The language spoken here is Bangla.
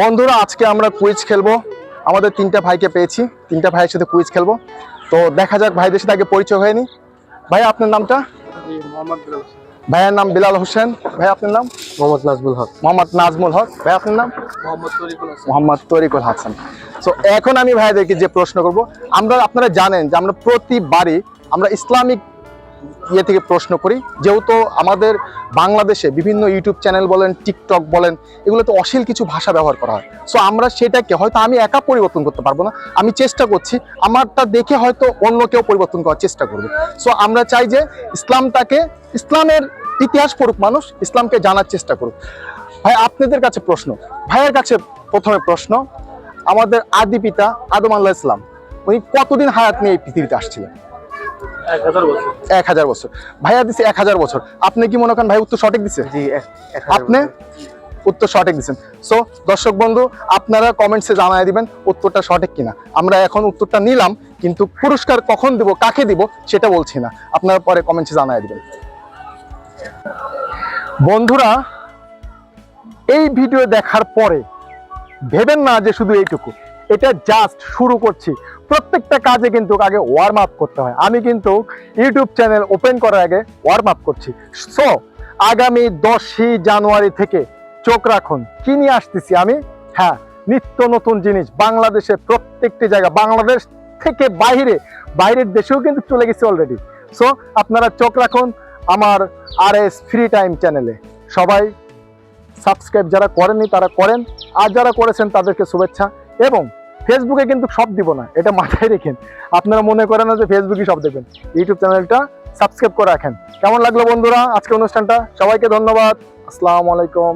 বন্ধুরা আজকে আমরা কুইজ খেলব। আমাদের তিনটা ভাইকে পেয়েছি। তিনটা ভাইয়ের সাথে কুইজ খেলব। তো দেখা যাক ভাইদের সাথে আগে পরিচয় হয়নি ভাই আপনার নামটা? ভাইয়ের নাম বিলাল হোসেন। ভাই আপনার নাম? মোহাম্মদ নাজমুল হক। মোহাম্মদ নাজমুল হক। ভাই আপনার নাম? মোহাম্মদ তরিকুল হাসান। মোহাম্মদ তরিকুল হাসান। তো এখন আমি ভাইদেরকে যে প্রশ্ন করব আমরা আপনারা জানেন যে আমরা প্রতিবারই আমরা ইসলামিক ইয়ে থেকে প্রশ্ন করি। যেহেতু আমাদের বাংলাদেশে বিভিন্ন ইউটিউব চ্যানেল বলেন, টিকটক বলেন, এগুলোতে অশ্লীল কিছু ভাষা ব্যবহার করা হয়। সো আমরা সেটাকে হয়তো আমি একা পরিবর্তন করতে পারব না। আমি চেষ্টা করছি, আমারটা দেখে হয়তো অন্য কেউ পরিবর্তন করার চেষ্টা করবে। সো আমরা চাই যে ইসলামটাকে, ইসলামের ইতিহাস পড়ুক মানুষ, ইসলামকে জানার চেষ্টা করুক। ভাই, আপনাদের কাছে প্রশ্ন। ভাইয়ের কাছে প্রথমে প্রশ্ন, আমাদের আদি পিতা আদম আল্লাহ ইসলাম উনি কতদিন হায়াত নিয়ে এই পৃথিবীতে আসছিলেন? এক হাজার বছর। ভাইয়া দিছে এক হাজার বছর। আপনি কি মনে করেন ভাই উত্তর সঠিক দিছে? আপনি উত্তর সঠিক দিচ্ছেন সো দর্শক বন্ধু আপনারা কমেন্টসে জানাই দিবেন উত্তরটা সঠিক কিনা। আমরা এখন উত্তরটা নিলাম কিন্তু পুরস্কার কখন দিব কাকে দিব সেটা বলছি না। আপনারা পরে কমেন্টসে জানাই দিবেন। বন্ধুরা এই ভিডিও দেখার পরে ভেবেন না যে শুধু এইটুকু। এটা জাস্ট শুরু করছি। প্রত্যেকটা কাজে কিন্তু আগে ওয়ার্ম আপ করতে হয়। আমি কিন্তু ইউটিউব চ্যানেল ওপেন করার আগে ওয়ার্ম আপ করছি। সো আগামী দশই জানুয়ারি থেকে চোখ রাখুন। কি নিয়ে আসতেছি আমি? হ্যাঁ নিত্য নতুন জিনিস। বাংলাদেশের প্রত্যেকটি জায়গা, বাংলাদেশ থেকে বাইরে বাইরের দেশেও কিন্তু চলে গেছে অলরেডি সো আপনারা চোখ রাখুন আমার আর এস ফ্রি টাইম চ্যানেলে সবাই সাবস্ক্রাইব যারা করেননি তারা করেন। আর যারা করেছেন তাদেরকে শুভেচ্ছা। এবং ফেসবুকে কিন্তু সব দিব না, এটা মাথায় রেখেন। আপনারা মনে করেন না যে ফেসবুকই সব দেবেন। ইউটিউব চ্যানেলটা সাবস্ক্রাইব করে রাখেন। কেমন লাগল বন্ধুরা আজকে অনুষ্ঠানটা? সবাইকে ধন্যবাদ। আসসালামু আলাইকুম।